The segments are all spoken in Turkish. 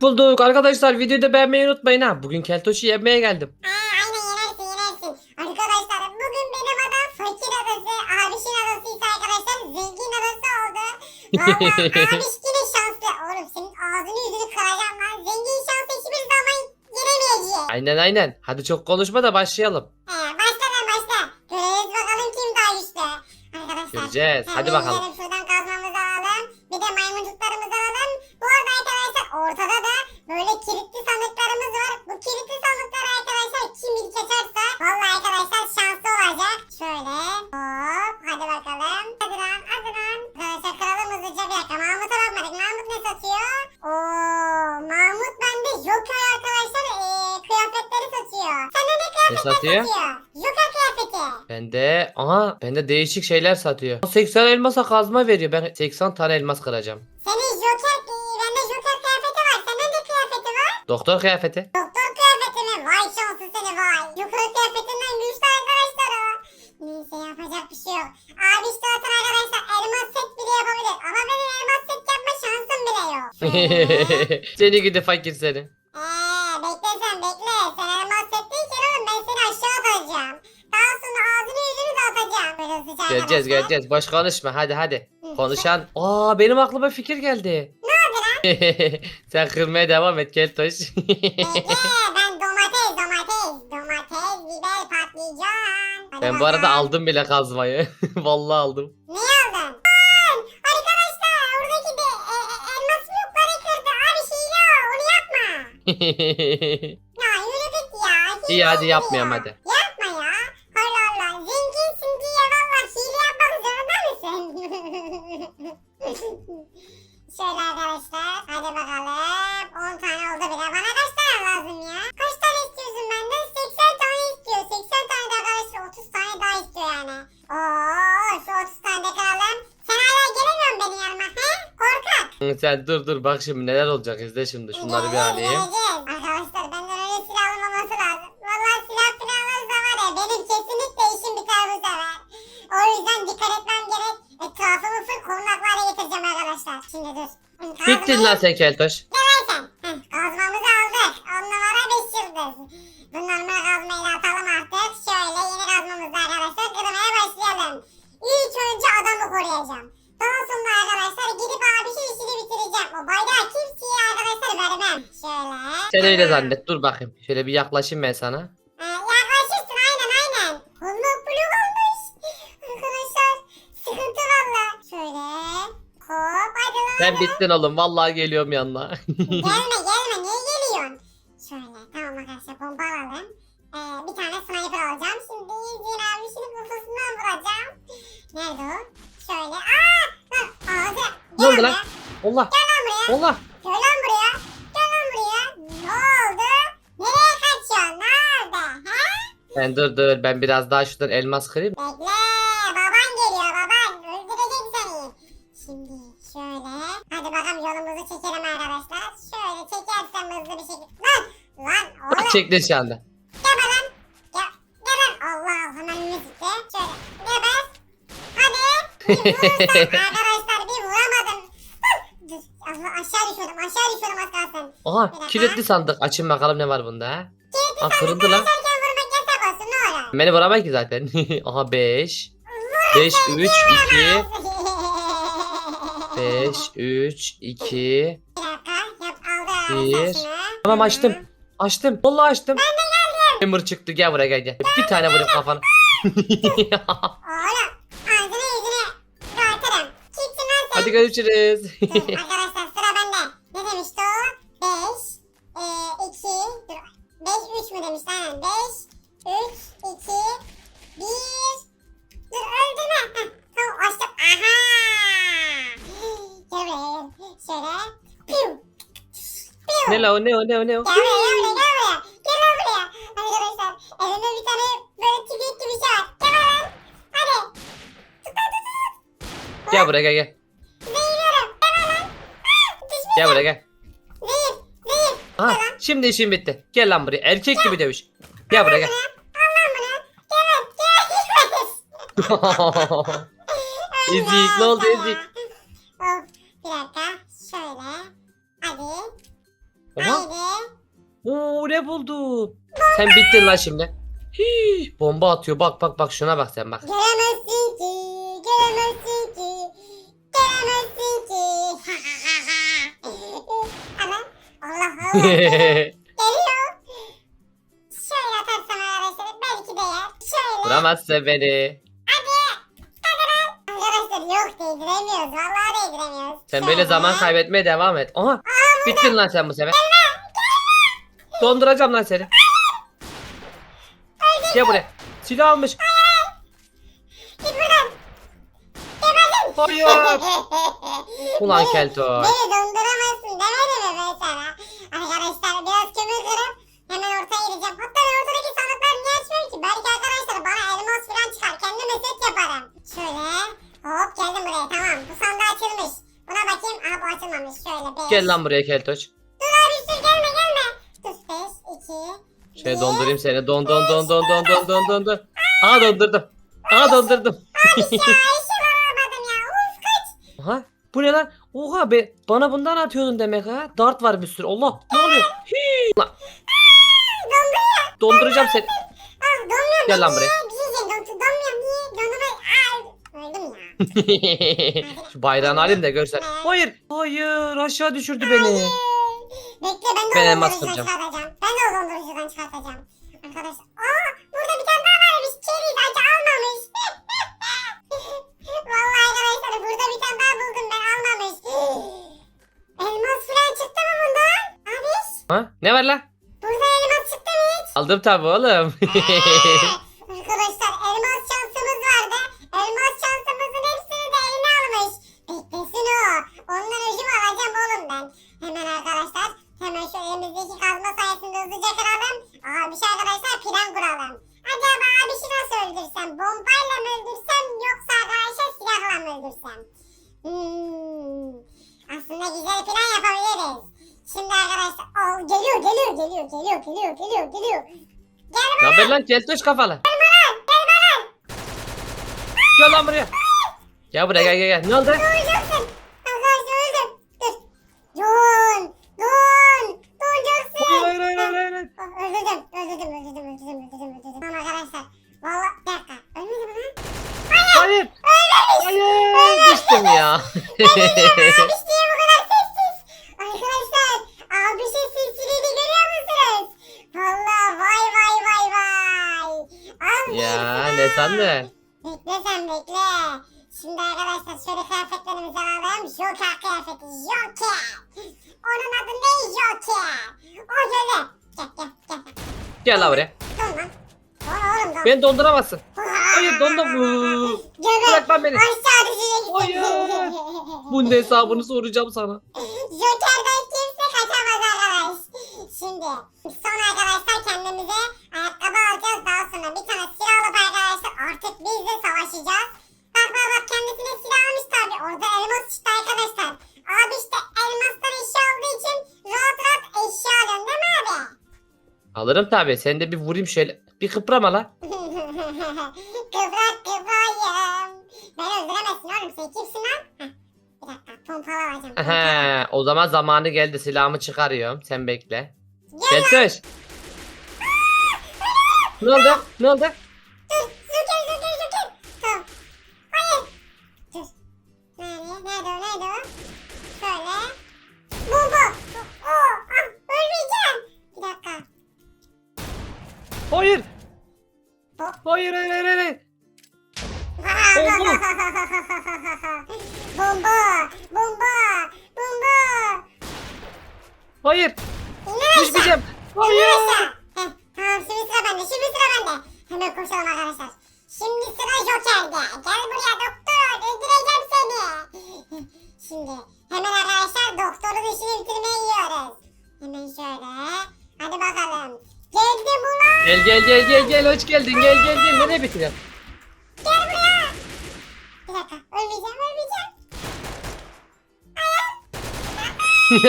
bulduk. Arkadaşlar videoyu da beğenmeyi unutmayın ha. Bugün Keltoş'u yemeye geldim. Aa, aynen yenersin yenersin. Arkadaşlar bugün benim adam fakir adası, abişin adasıysa arkadaşlar zengin adası oldu. Valla abiş yine şanslı. Oğlum senin ağzını yüzünü kıracağım lan. Zengin şansı hiçbir zaman yenemeyeceğiz. Aynen aynen. Hadi çok konuşma da başlayalım. He, başla lan başla. Göreceğiz bakalım kim daha güçlü. Arkadaşlar. Göreceğiz. Hadi bakalım. gidelim Şuradan kazmamızı alalım. Bir de maymuncuklarımızı alalım. Bu arada arkadaşlar ortada da böyle kilitli sandıklarımız var. Bu kilitli sandıkları arkadaşlar kim ilk açarsa vallahi arkadaşlar şanslı olacak. Şöyle hop hadi bakalım. Hadi lan hadi lan. Arkadaşlar kıralım hızlıca bir dakika. Mahmut'a bakmadık. Mahmut ne satıyor? Oo Mahmut bende Joker arkadaşlar ee, kıyafetleri satıyor. Sende ne kıyafetler satıyor? Joker kıyafeti. Bende aha bende değişik şeyler satıyor. 80 elmasa kazma veriyor. Ben 80 tane elmas kıracağım. Senin Joker, e, bende Joker kıyafeti var. Sende ne kıyafeti var? Doktor kıyafeti. Doktor kıyafeti mi? Vay şanslı seni vay. Joker kıyafetinden güçlü arkadaşlar o. Neyse yapacak bir şey yok. Abi işte zaten arkadaşlar elmas set bile yapabilir. Ama benim elmas set yapma şansım bile yok. Seni gidi fakir seni. Eee bekle sen bekle. Sen elmas set değilken oğlum ben seni aşağı atacağım. Daha sonra ağzını yüzünü de atacağım. Böyle hızlıca Göreceğiz göreceğiz. Boş konuşma hadi hadi. Konuşan. Aa benim aklıma fikir geldi. Ne oldu lan? Sen kırmaya devam et Keltoş. Bekle ben domates domates domates biber patlıcan. Hadi ben bu arada bakalım. aldım bile kazmayı. Vallahi aldım. Ne aldın? Lan! Arkadaşlar oradaki de e, e, elmas blokları kırdı. Abi hile o onu yapma. Ya yürü git ya. İyi hadi yapmayalım ya? hadi. Sen dur dur bak şimdi neler olacak izle şimdi şunları bir alayım. Arkadaşlar benden öyle silah alınmaması lazım. Vallahi silah falan alırsa var ya benim kesinlikle işim biter bu sefer. O yüzden dikkat etmem gerek. Etrafımı full getireceğim arkadaşlar. Şimdi dur. Bittin lan sen Keltoş. Ne lan sen? Heh, kazmamızı aldık. On numara beş yıldız. Bu normal kazmayı da atalım artık. Şöyle yeni kazmamızı arkadaşlar kırmaya başlayalım. İlk önce adamı koruyacağım. Daha sonra arkadaşlar gidip abişin işini bitireceğim. O bayrağı kimseye arkadaşlar vermem. Şöyle. Sen öyle zannet dur bakayım. Şöyle bir yaklaşayım ben sana. Yaklaşırsın aynen aynen. Kolluk blok olmuş. Arkadaşlar sıkıntı valla. Şöyle. Hop hadi lan. Sen bittin oğlum vallahi geliyorum yanına. gelme gelme niye geliyorsun? Şöyle tamam arkadaşlar pompa alalım. Ee, bir tane sniper alacağım. Şimdi Zin abisinin kafasından vuracağım. Nerede o? Şöyle. Aa! Lan ağzı. Ne oldu Gel lan? buraya. Allah Gel lan buraya. Allah. Gel lan buraya. Gel lan buraya. Ne oldu? Nereye kaçıyorsun? Ne oldu? He? Sen dur dur ben biraz daha şuradan elmas kırayım. Bekle. Baban geliyor baban. Öldürecek seni. Şimdi şöyle. Hadi bakalım yolumuzu çekelim arkadaşlar. Şöyle çekersem hızlı bir şekilde. Lan. Lan oğlum. Çektin şu anda. Geber lan. Ge geber. Allah hemen gitti. Şöyle. Geber. Hadi. Bir vurursan arkadaşlar bir vuramadım. Dur. Allah aşağı düşüyordum. Aşağı düşüyordum az kalsın. Aha kilitli sandık. Açın bakalım ne var bunda ha. Kilitli Aa kırıldı lan. Beni vuramay ki zaten. Aha 5. 5 3 2 5 3 2 Bir dakika. Yap aldı Bir. arkadaşlar şunu. Tamam açtım. Açtım. Vallahi açtım. Emir çıktı gel buraya gel gel. Bir tane vurayım kafana. Hadi görüşürüz. Dur, arkadaşlar sıra bende. Ne demişti o? 5, e, 2, dur. 5, 3 mü demişti? Aynen. 5, 3, Şöyle. Piu. Piu. ne la o ne o ne o ne o. Gel buraya, gel buraya, gel buraya. Gel buraya. Arkadaşlar, elimde bir tane böyle tüfek gibi şey var. Gel lan. Hadi. Tut lan, tut, tut. Gel buraya gel gel. Zehirliyorum. Gel lan. Ah. Gel buraya gel. Zehir, zehir. Aha şimdi işim bitti. Gel lan buraya. Erkek gibi dövüş. Gel buraya gel. Ezik ne oldu Ezik? Of, bir dakika. Şöyle. Hadi. ne buldun? Sen bittin lan şimdi. Hii, bomba atıyor. Bak bak bak şuna bak sen bak. Göremezsin ki, göremezsin ki, göremezsin ki. Ama Allah Allah geliyor. Şöyle atarsam arkadaşlar belki de yer. Şöyle. Vuramazsın beni. Arkadaşlar yok değdiremiyoruz. Vallahi değdiremiyoruz. Sen Şöyle. böyle zaman kaybetmeye devam et. Aha bittin lan sen bu sefer. Donduracağım lan seni. Gel buraya. Silah almış. Hayır. Ulan kelto. Beni donduramazsın demedim mi ben sana? Arkadaşlar biraz kömür kırıp hemen ortaya gireceğim. Hatta ben ortadaki sandıkları niye açmıyorum ki? Belki arkadaşlar bana elmas falan çıkar. Kendime set yaparım. Şöyle hop geldim buraya tamam. Bu sandık açılmış. Buna bakayım. Aha bu açılmamış. Şöyle beş. Gel lan buraya keltoş. Dur abi dur gelme gelme. Dur beş, iki, Şöyle bir. dondurayım seni. Don don don don don don don don don. Aha dondurdum. Aha dondurdum. Ya işi varamadım ya. Uf kaç. Aha bu ne lan? Oha be bana bundan atıyordun demek ha. Dart var bir sürü. Allah ne oluyor? Hii. Lan. Donduracağım seni. Ah donmuyorum. Gel lan buraya. niye? Bir şey diyeceğim. Don, donmuyorum niye? Dondurma. Aa, öldüm ya. Şu bayrağını alayım da görsen. Hayır. Hayır aşağı düşürdü beni. Bekle ben de Ben elmas kıracağım. çıkartacağım. Ben de o dondurucudan çıkartacağım. Arkadaşlar. Aa burada bir tane daha varmış. Çeri acı almamış. Vallahi arkadaşlar burada bir tane daha buldum ben almamış. elmas falan çıktı mı bundan? Abiş Ha? Ne var lan? burada elmas çıktı mı hiç? Aldım tabi oğlum. Güzel plan yapabiliriz. Şimdi arkadaşlar Aa, geliyor geliyor geliyor geliyor geliyor geliyor geliyor. Gel ne haber lan keltoş kafalı? Gel lan buraya. Gel buraya gel gel gel. Ne oldu? Doğacaksın. Arkadaşlar öldüm. Dur. Don. Don. Doğacaksın. Hayır hayır hayır hayır. hayır. Ah, Öldürdüm. Öldürdüm. Öldürdüm. Öldürdüm. Öldürdüm. Öldürdüm. Tamam arkadaşlar. Valla bir dakika. Ölmedi mi lan? Hayır. Hayır. Düştüm ya. Abiş diye bu kadar sessiz. Arkadaşlar. Abişin sessizliğini görüyor musunuz? Valla vay vay vay vay. Al ne sandın? Bekle sen bekle. Şimdi arkadaşlar şöyle kıyafetlerimizi alalım. Joker kıyafeti. Joker. Onun adı ne Joker? O böyle. Gel gel gel. Gel lan buraya. Lan. Oğlum don. Beni donduramazsın. Hayır dondum. Bırak lan beni. Aşağı düşecek. Hayır. Bunun hesabını soracağım sana. Joker'den kimse kaçamaz arkadaş. Şimdi son arkadaşlar kendimize ayakkabı alacağız. Daha sonra bir tane silah alıp arkadaşlar artık biz de savaşacağız. Bak bak bak kendisine silah almış tabi. Orada elmas çıktı arkadaşlar. Abi işte elmastan eşya aldığı için rahat rahat eşya alıyorsun değil mi abi? Alırım tabi. Sen de bir vurayım şöyle. Bir kıprama la. kıvrak kıvrayım. Beni öldüremezsin oğlum sen kimsin lan? Heh, bir dakika pompalı alacağım. pompalı. O zaman zamanı geldi. Silahımı çıkarıyorum. Sen bekle. Gel lan. Keltoş. Ne oldu? Ne oldu? Dur, Hayır. Hayır hayır hayır. hayır. bomba, bomba, bomba. Hayır. İner aşağı. Düşmeyeceğim. Hayır. aşağı. Heh, tamam şimdi sıra bende, şimdi sıra bende. Hemen koşalım arkadaşlar. Şimdi sıra Joker'de. Gel buraya doktor, öldüreceğim seni. Şimdi hemen arkadaşlar doktorun işini bitirmeye gidiyoruz. Hemen şöyle. Gel gel gel gel gel hoş geldin gel gel gel nereye bitiriyorsun? Gel buraya. Bir dakika. Ölmeyeceğim, ölmeyeceğim.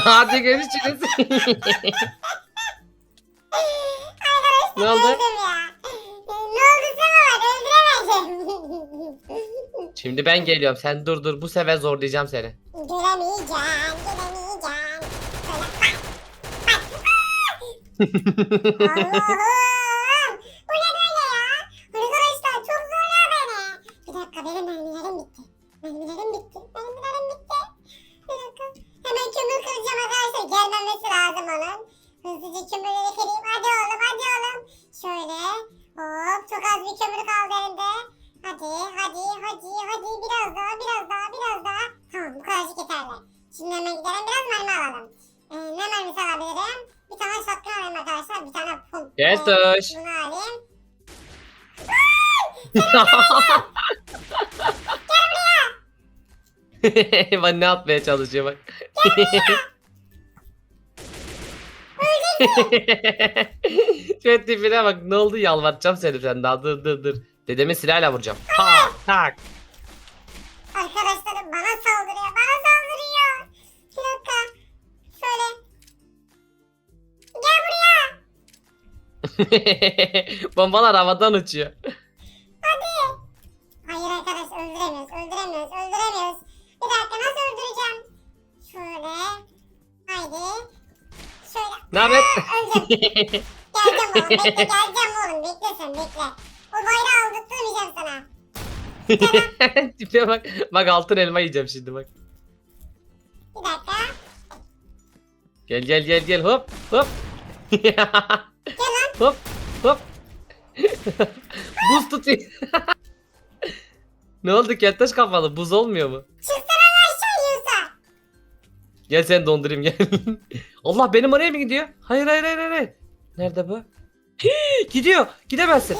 Hadi görüşürüz. Ne oldu? Şimdi ben geliyorum sen dur dur bu sefer zorlayacağım seni. Göremeyeceğim, göremeyeceğim. Böyle bak, bak. Allah'ım. Şimdi hemen gidelim biraz mermi alalım. Ee, ne mermisi alabilirim? Bir tane shotgun alayım arkadaşlar. Bir tane pump. Gel Toş. Bunu alayım. Bak ne atmaya çalışıyor bak. Şu tipine bak ne oldu yalvaracağım seni sen daha dur dur dur. Dedemi silahla vuracağım. Tak tak. Arkadaşlarım bana saldırıyor. Bombalar havadan uçuyor. Hadi. Hayır arkadaş öldüremiyoruz. Öldüremiyoruz. Öldüremiyoruz. Bir dakika nasıl öldüreceğim? Şöyle. Haydi. Şöyle. Ne haber? Öldüm. Geleceğim oğlum. Bekle geleceğim oğlum. Bekle sen bekle. O bayrağı aldırtmayacağım sana. Tipe bak. Bak altın elma yiyeceğim şimdi bak. Bir dakika. Gel gel gel gel hop hop. Hop hop. Buz tutuyor. ne oldu keltaş kafalı buz olmuyor mu? Çıksana lan aşağı. Gel sen dondurayım gel. Allah benim oraya mı gidiyor? Hayır hayır hayır hayır. Nerede bu? Hii, gidiyor. Gidemezsin.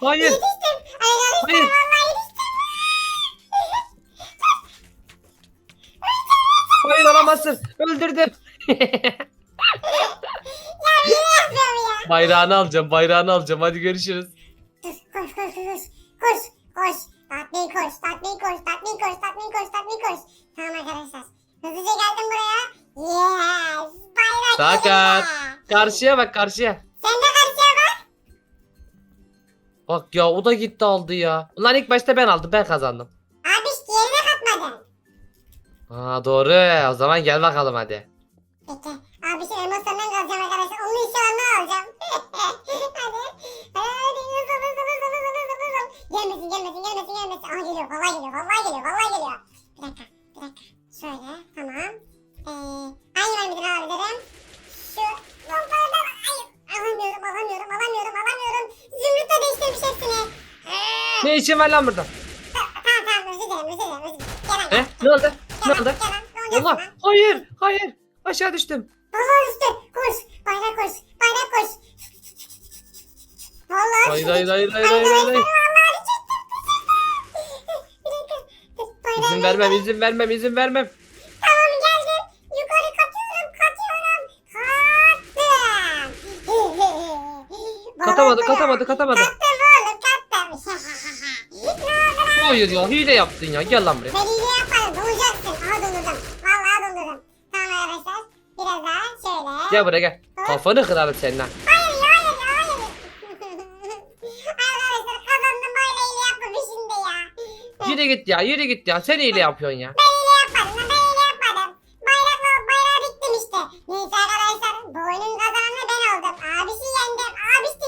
Hayır. Hayır. Hayır alamazsın. Öldürdüm. Bayrağını alacağım. Bayrağını alacağım. Hadi görüşürüz. Dur koş koş koş koş koş. Tatmin koş tatmin koş tatmin koş tatmin koş tatmin koş. Tamam arkadaşlar. Hızlıca geldim buraya. Yes. Bayrak Sakat. Karşıya bak karşıya. Sen de karşıya bak. Bak ya o da gitti aldı ya. Ulan ilk başta ben aldım. Ben kazandım. Abi işte yerine katmadın. Aa doğru. O zaman gel bakalım hadi. Bekle. Abi şimdi elmas senden kalacağım arkadaşlar. Onun inşallah alacağım. hadi. Hadi hızlı hızlı hızlı hızlı hızlı hızlı. Gelmesin gelmesin gelmesin gelmesin. Aa geliyor vallahi geliyor vallahi geliyor vallahi geliyor. Bir dakika bir dakika. Şöyle tamam. Ee, hangi mermiden alabilirim? Şu bombalardan hayır. Alamıyorum alamıyorum alamıyorum alamıyorum. Zümrütle değiştirmiş hepsini. Ee, Ne işin var lan burada? ta- tamam tamam özür dilerim özür dilerim özür dilerim. Gel lan He? gel. Ne oldu? Ne oldu? lan gel lan. Ne olacak Allah. Hayır. Hayır. Aşağı düştüm. Vallahi düştü. Koş. Bayrak koş. Bayrak koş. Vallahi Hayır hayır hayır hayır hayır hayır. İzin ver, vermem ver. izin vermem izin vermem. Tamam geldim. Yukarı katıyorum. Katıyorum. Kattım. Katamadı katamadı katamadı. Kattım oğlum kattım. Hayır ya hile yaptın ya gel lan buraya. Ben iyi yaparım. Dolacaksın. Aha dondurdum. Vallahi dondurdum. Tamam arkadaşlar. Biraz daha şöyle. Gel buraya gel. Kafanı kırarım senin ha. Hayır ya hayır ya hayır. Arkadaşlar kazandım böyle hile yapma şimdi ya. Yürü git ya yürü git ya sen hile yapıyorsun ya. Ben hile yapmadım lan ben hile yapmadım. Bayrakla bayrağı diktim işte. Neyse arkadaşlar bu oyunun kazananı ben oldum. Abisi yendim. Abisi de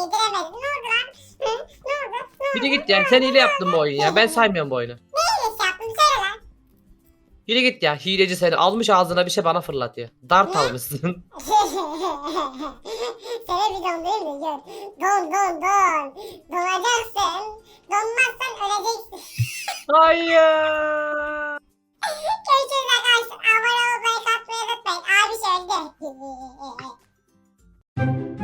yediremedi. Ne oldu lan? Hı? Ne oldu? Ne oldu? Yürü git ya sen hile yaptın bu oyunu ya ben saymıyorum bu oyunu. Yürü git ya hileci seni almış ağzına bir şey bana fırlatıyor. Dart Ne? almışsın. Sana bir don değil mi? Gör. Don don don. Donacaksın. Donmazsan öleceksin. Hayır. Görüşürüz arkadaşlar. Abone olmayı, katmayı unutmayın. Abi şey öldü.